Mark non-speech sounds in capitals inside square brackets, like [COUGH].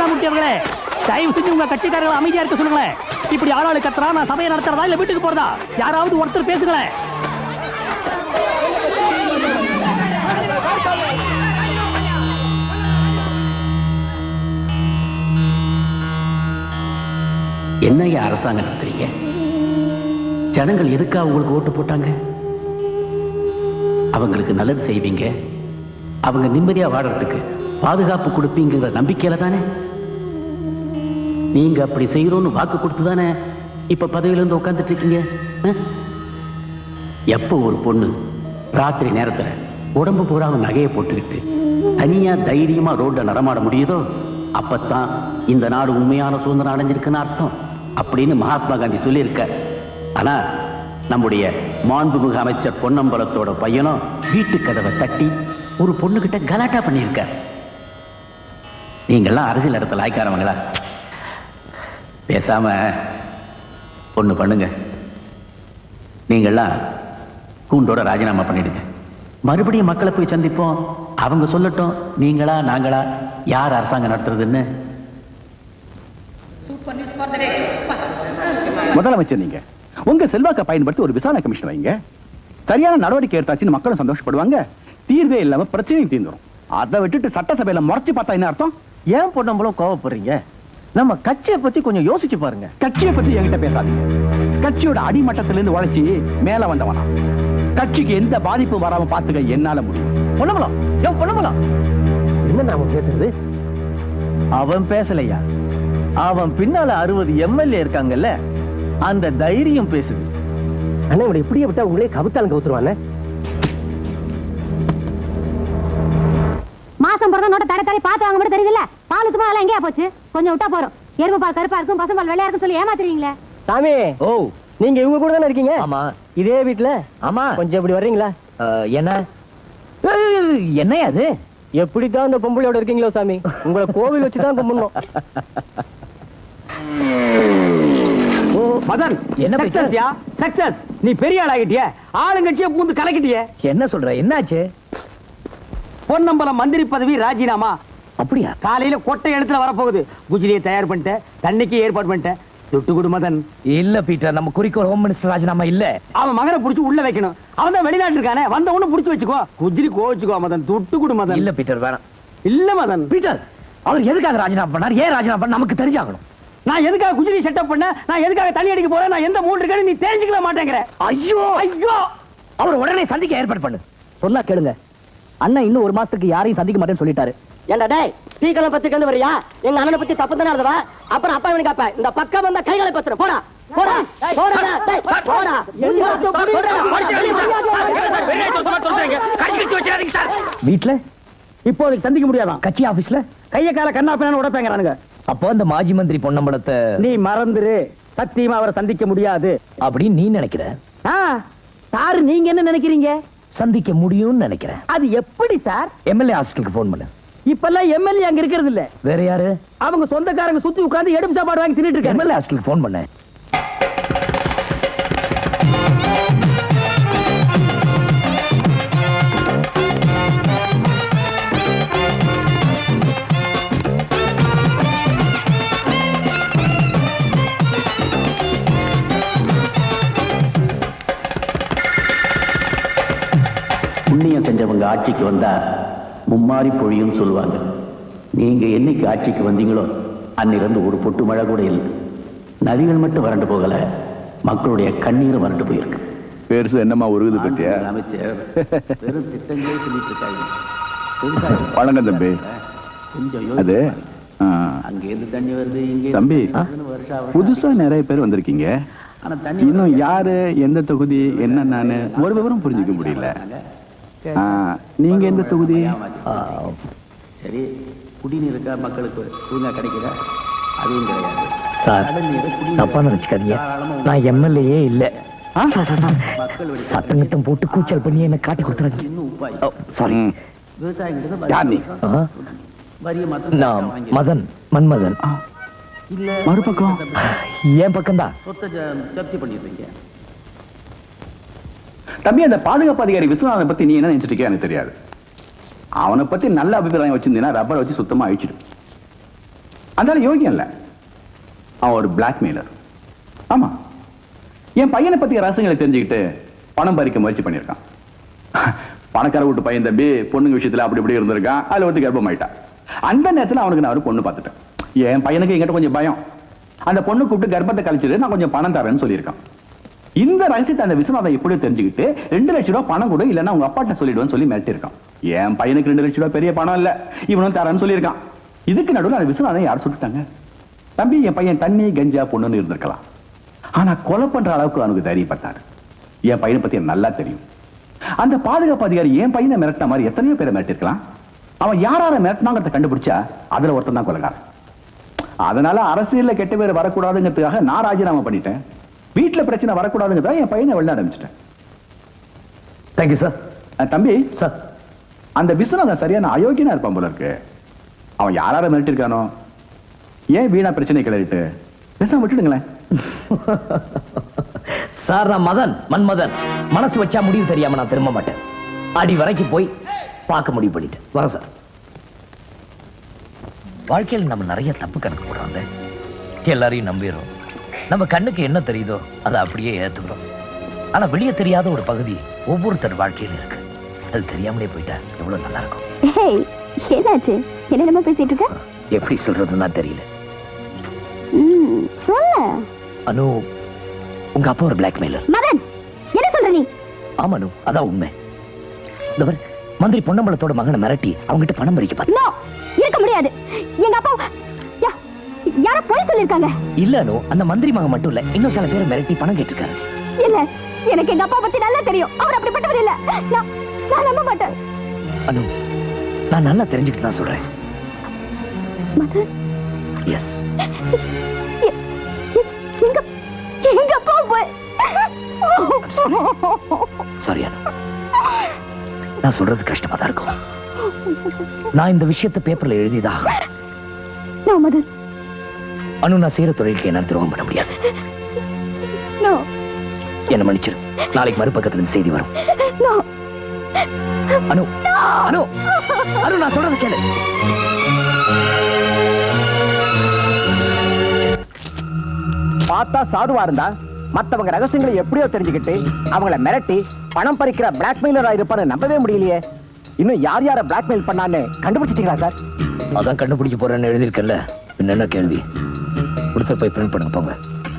தட்சிணாமூர்த்தி அவர்களே தயவு செஞ்சு உங்க கட்சிக்காரர்கள் அமைதியா இருக்க சொல்லுங்களேன் இப்படி ஆளாளு கத்துறா நான் சபையை நடத்துறதா இல்ல வீட்டுக்கு போறதா? யாராவது ஒருத்தர் பேசுங்களேன் என்னையா அரசாங்கம் நடத்துறீங்க ஜனங்கள் எதுக்காக உங்களுக்கு ஓட்டு போட்டாங்க? அவங்களுக்கு நல்லது செய்வீங்க. அவங்க நிம்மதியா வாழறதுக்கு பாதுகாப்பு கொடுப்பீங்கிற நம்பிக்கையில தானே? நீங்க அப்படி செய்யறோம்னு வாக்கு கொடுத்து தானே இப்ப பதவியில இருந்து இருக்கீங்க ஆ? எப்போ ஒரு பொண்ணு ராத்திரி நேரத்துல உடம்பு பூரா நகையை போட்டுக்கிட்டு தனியா தைரியமா ரோட்ல நடமாட முடியுதோ அப்பத்தான் இந்த நாடு உண்மையான சுதந்திரம் அடைஞ்சிருக்குன்னு அர்த்தம் அப்படின்னு மகாத்மா காந்தி சொல்லியிருக்க ஆனா நம்முடைய மாண்புமிகு அமைச்சர் பொன்னம்பலத்தோட பையனும் வீட்டு கதவை தட்டி ஒரு பொண்ணுகிட்ட கலாட்டா பண்ணியிருக்க நீங்கெல்லாம் அரசியல் இடத்துல ஆய்க்காரவங்களா? பேசாம ஒண்ணு பண்ணுங்க. நீங்கள்லாம் கூண்டோட ராஜினாமா பண்ணிடுங்க. மறுபடியும் மக்களை போய் சந்திப்போம். அவங்க சொல்லட்டும் நீங்களா நாங்களா யார் அரசாங்கம் நடத்துறதுன்னு. முதலமைச்சர் நீங்க. உங்க செல்வாக்கை பயன்படுத்தி ஒரு விசாரணை கமிஷன் வைங்க. சரியான நடவடிக்கை எடுத்தாச்சுன்னு மக்களும் சந்தோஷப்படுவாங்க. தீர்வே இல்லாம பிரச்சனையும் தீர்ந்துரும். அதை விட்டுட்டு சட்டசபையில முறைச்சு பார்த்தா என்ன அர்த்தம்? ஏன் பொண்ணம்பளம் கோவப்படுறீங்க? நம்ம கட்சியை பத்தி கொஞ்சம் யோசிச்சு பாருங்க. கட்சியை பத்தி என்கிட்ட பேசாதீங்க. கட்சியோட அடிமட்டத்திலிருந்து இருந்து உழைச்சி மேல வந்தவனா. கட்சிக்கு எந்த பாதிப்பும் வராம பாத்துக்க என்னால முடியும். பொண்ணம்பளம் ஏன் பொண்ணம்பளம் என்ன நாம பேசுறது? அவன் பேசலையா? அவன் பின்னால அறுபது எம்எல்ஏ இருக்காங்கல்ல அந்த தைரியம் பேசுது. அண்ணா இவனை இப்படியே விட்டா உங்களே கவுத்தாலும் கவுத்துருவானே? மாசம் பிறந்த நோட்டை தடை தடை பார்த்து வாங்க மட்டும் தெரியுதுல்ல. பால் ஊத்துமா எல்லாம் எங்கேயா போச்சு? கொஞ்சம் விட்டா போறோம். எருமை பால் கருப்பா இருக்கும் பசும் பால் வெள்ளையா இருக்கும் சொல்லி ஏமாத்துறீங்களே? சாமி ஓ. நீங்க இவங்க கூட தானே இருக்கீங்க? ஆமா. இதே வீட்டுல ஆமா. கொஞ்சம் இப்படி வர்றீங்களா? என்ன? என்னையா அது? எப்படித்தான் இந்த பொம்பளையோட இருக்கீங்களோ சாமி? உங்களை கோவில் வச்சு தான் கும்பிடணும். ஓ மதன் என்ன? சக்சஸ்யா சக்சஸ் நீ பெரிய ஆளாகிட்டிய ஆளுங்கட்சியை பூந்து கலக்கிட்டிய. என்ன சொல்ற என்னாச்சு? பொன்னம்பலம் மந்திரி பதவி ராஜினாமா. அப்படியா? காலையில கொட்டை இடத்துல வரப்போகுது. குஜிலியை தயார் பண்ணிட்டேன். தண்ணிக்கு ஏற்பாடு பண்ணிட்டேன். துட்டு குடு மதன். இல்ல பீட்டர். நம்ம குறிக்கோள் ஹோம் மினிஸ்டர் ராஜினாமா இல்ல. அவன் மகனை புடிச்சு உள்ள வைக்கணும். அவன் தான் வெளிநாட்டு இருக்கானே. வந்த உடனே புடிச்சு வச்சுக்கோ. குஜிலி கோச்சுக்கோ மதன். துட்டு குடு மதன். இல்ல பீட்டர். வேணாம். இல்ல மதன். பீட்டர் அவர் எதுக்காக ராஜினாமா பண்ணார்? ஏன் ராஜினாமா பண்ண? நமக்கு தெரிஞ்சாகணும். நான் எதுக்காக குஜிலி செட்டப் பண்ண? நான் எதுக்காக தண்ணி அடிக்க போறேன்? நான் எந்த மூணு இருக்கேன்னு நீ தெரிஞ்சுக்கவே மாட்டேங்கிற. ஐயோ! ஐயோ! அவர் உடனே சந்திக்க ஏற்பாடு பண்ணு. சொன்னா கேளுங்க. அண்ணன் இன்னும் ஒரு மாசத்துக்கு யாரையும் சந்திக்க மாட்டேன்னு சொல்லிட்டாரு. ஏண்டா டேய் பத்தி கண்டு வரியா? எங்க அண்ணனை பத்தி தப்பு தானே எழுதுவா அப்புறம் அப்பா இவனுக்கு அப்ப இந்த பக்கம் வந்த கைகளை பத்துற போடா போடா போடா டேய், போடா. புடிடா. வீட்டுல இப்போதைக்கு சந்திக்க முடியாதான் கட்சி ஆபீஸ்ல? கைய கால கண்ணா பின்னான்னு உடப்பேங்கிறானுங்க. அப்போ அந்த மாஜி மந்திரி பொன்னம்பலத்தை நீ மறந்துரு. சத்தியமா அவரை சந்திக்க முடியாது. அப்படின்னு நீ நினைக்கிற? ஆ, சார் நீங்க என்ன நினைக்கிறீங்க? சந்திக்க முடியும்னு நினைக்கிறேன். அது எப்படி சார்? எம்எல்ஏ ஹாஸ்டலுக்கு ஃபோன் பண்ணு. இப்பெல்லாம் எம்எல்ஏ அங்க இருக்கிறது இல்ல. வேற யாரு? அவங்க சொந்தக்காரங்க சுத்தி உட்கார்ந்து எடுப்பு சாப்பாடு வாங்கி தின்னுட்டு இருக்காங்க. எம்எல்ஏ ஹாஸ்டலுக்கு ஃபோன் பண்ணு. புண்ணியம் செஞ்சவங்க ஆட்சிக்கு வந்தா மும்மாரி பொழியும் சொல்லுவாங்க. நீங்க என்னைக்கு ஆட்சிக்கு வந்தீங்களோ அன்னிலிருந்து ஒரு பொட்டு மழை கூட இல்லை. நதிகள் மட்டும் வறண்டு போகல மக்களுடைய கண்ணீரும் வறண்டு போயிருக்கு. பெருசு என்னமா உருகுது பத்தியா? அமைச்சர் வெறும் திட்டங்களே சொல்லிட்டு இருக்காங்க [LAUGHS] வணக்கம் தம்பி. அது யோசிச்சு ஆ, அங்க இருந்து தண்ணி வருது இங்க தம்பி புதுசா நிறைய பேர் வந்திருக்கீங்க. இன்னும் யாரு எந்த தொகுதி என்ன நானு ஒரு விவரம் புரிஞ்சுக்க முடியல. நீங்க எந்த தொகுதி? ஆ, சரி. குடிநீருக்கா மக்களுக்கு ஒழுங்கா கிடைக்குதா? அதுவும் கிடையாது. சார் தப்பா நினைச்சுக்காதீங்க. நான் எம்எல்ஏயே இல்ல. சத்தம் கிட்டம் போட்டு கூச்சல் பண்ணி என்ன காட்டி உப்பாய். சாரி நான் மதன் மன்மதன். இல்ல மறுபக்கம். என் ஜப்தி பண்ணிடுறீங்க. தம்பி அந்த பாதுகாப்பு அதிகாரி விஸ்வநாதனை பத்தி நீ என்ன நினைச்சிட்டு எனக்கு தெரியாது. அவனை பத்தி நல்ல அபிப்பிராயம் வச்சிருந்தீங்கன்னா ரப்பரை வச்சு சுத்தமா அழிச்சிடு. அதனால யோகியம் இல்ல. அவன் ஒரு பிளாக்மெயிலர் ஆமா. என் பையனை பத்தி ரகசியங்களை தெரிஞ்சுக்கிட்டு பணம் பறிக்க முயற்சி பண்ணியிருக்கான். பணக்கார வீட்டு பையன் தம்பி பொண்ணுங்க விஷயத்துல அப்படி இப்படி இருந்திருக்கான். அதுல ஒருத்தி கர்ப்பம் ஆயிட்டான் அந்த நேரத்துல அவனுக்கு நான் ஒரு பொண்ணு பார்த்துட்டேன். என் பையனுக்கு என்கிட்ட கொஞ்சம் பயம். அந்த பொண்ணு கூப்பிட்டு கர்ப்பத்தை கழிச்சிட்டு நான் கொஞ்சம் பணம் தரேன்னு சொல்லியிருக்கான். இந்த ரகசியத்தை அந்த விஸ்வநாதன் எப்படியோ தெரிஞ்சுக்கிட்டு ரெண்டு லட்சம் ரூபாய் பணம் கொடு இல்லைன்னா உங்க அப்பாட்ட சொல்லிடுவேன்னு சொல்லி மிரட்டிருக்கான் என் பையனுக்கு ரெண்டு லட்ச ரூபா பெரிய பணம் இல்ல. இவனும் தரேன்னு சொல்லியிருக்கான். இதுக்கு நடுவில் அந்த விஸ்வநாதன் யார் சொல்லிட்டாங்க தம்பி என் பையன் தண்ணி கஞ்சா பொண்ணுன்னு இருந்திருக்கலாம். ஆனா கொலை பண்ற அளவுக்கு அவனுக்கு தைரியப்பட்டாரு. என் பையனை பத்தி நல்லா தெரியும். அந்த பாதுகாப்பு அதிகாரி என் பையனை மிரட்டின மாதிரி எத்தனையோ பேரை மிரட்டிருக்கலாம் அவன் யாரார மிரட்டினாங்கிறத கண்டுபிடிச்சா அதுல ஒருத்தன் தான் கொலைகாரன். அதனால அரசியல்ல கெட்ட பேர் வரக்கூடாதுங்கிறதுக்காக நான் ராஜினாமா பண்ணிட்டேன். வீட்டுல பிரச்சனை வரக்கூடாதுங்கிறதுக்காக என் பையனை வெளில ஆரம்பிச்சிட்டேன் தேங்க்யூ சார் தம்பி சார் அந்த விஸ்வநாதன் சரியான அயோக்கியனா இருப்பான் போல இருக்கு. அவன் யாரார மிரட்டிருக்கானோ ஏன் வீணா பிரச்சனை கிளறிட்டு? பேசாம விட்டுடுங்களேன். [LAUGHS] சார் நான் மதன் மன்மதன். மனசு வச்சா முடிவு தெரியாம நான் திரும்ப மாட்டேன். அடி வரைக்கும் போய் பார்க்க முடிவு பண்ணிட்டேன். வரேன் சார் வாழ்க்கையில் நம்ம நிறைய தப்பு கணக்கு போடுறோம்ல. எல்லாரையும் நம்பிடுறோம். நம்ம கண்ணுக்கு என்ன தெரியுதோ அதை அப்படியே ஏத்துக்கிறோம். ஆனா வெளியே தெரியாத ஒரு பகுதி ஒவ்வொருத்தர் வாழ்க்கையில இருக்கு. அது தெரியாமலே போயிட்டா எவ்வளவு நல்லா இருக்கும் ஏதாச்சு என்னென்னமோ பேசிட்டு இருக்க? எப்படி சொல்றதுன்னா தெரியல. சொல்லு. அனு உங்க அப்பா ஒரு பிளாக்மெயிலர் மதன் என்ன சொல்ற நீ? ஆமா அனு அதான் உண்மை. இந்த மந்திரி பொன்னம்பலத்தோட மகனை மிரட்டி அவங்ககிட்ட பணம் பறிக்க பார்த்து இருக்க முடியாது. எங்க அப்பா யாரோ போய் சொல்லிருக்காங்க. இல்ல அனு அந்த மந்திரி மகன் மட்டும் இல்ல. இன்னும் சில பேரை மிரட்டி பணம் கேட்டிருக்காரு. இல்ல எனக்கு எங்க அப்பா பத்தி நல்லா தெரியும். அவர் அப்படிப்பட்டவர் இல்ல. நான் நான் நம்ப மாட்டேன். அனு நான் நல்லா தெரிஞ்சுக்கிட்டு தான் சொல்றேன். மதன்? எஸ் எங்க எங்க அப்பா போய்? சாரி அனு. நான் சொல்றது கஷ்டமா தான் இருக்கும். நான் இந்த விஷயத்தை பேப்பர்ல எழுதிதான் ஆகணும். நோ மதன். அனு நான் செய்யற தொழிலுக்கு என்ன துரோகம் பண்ண முடியாது. நோ என்ன மன்னிச்சிரு. நாளைக்கு மறுபக்கத்துல இருந்து செய்தி வரும். நோ அனு அனு அனு நான் சொல்றது கேளு. பார்த்தா சாதுவா இருந்தா மத்தவங்க ரகசியங்களை எப்படியோ தெரிஞ்சுக்கிட்டு அவங்கள மிரட்டி பணம் பறிக்கிற பிளாக்மெயிலரா இருப்பான்னு நம்பவே முடியலையே. இன்னும் யார் யார பிளாக்மெயில் பண்ணான்னு கண்டுபிடிச்சிட்டீங்களா சார்? அதான் கண்டுபிடிக்க போறேன்னு எழுதியிருக்கேன்ல. என்னென்ன கேள்வி. கொடுத்த போய் பிரிண்ட் பண்ணுங்க போங்க.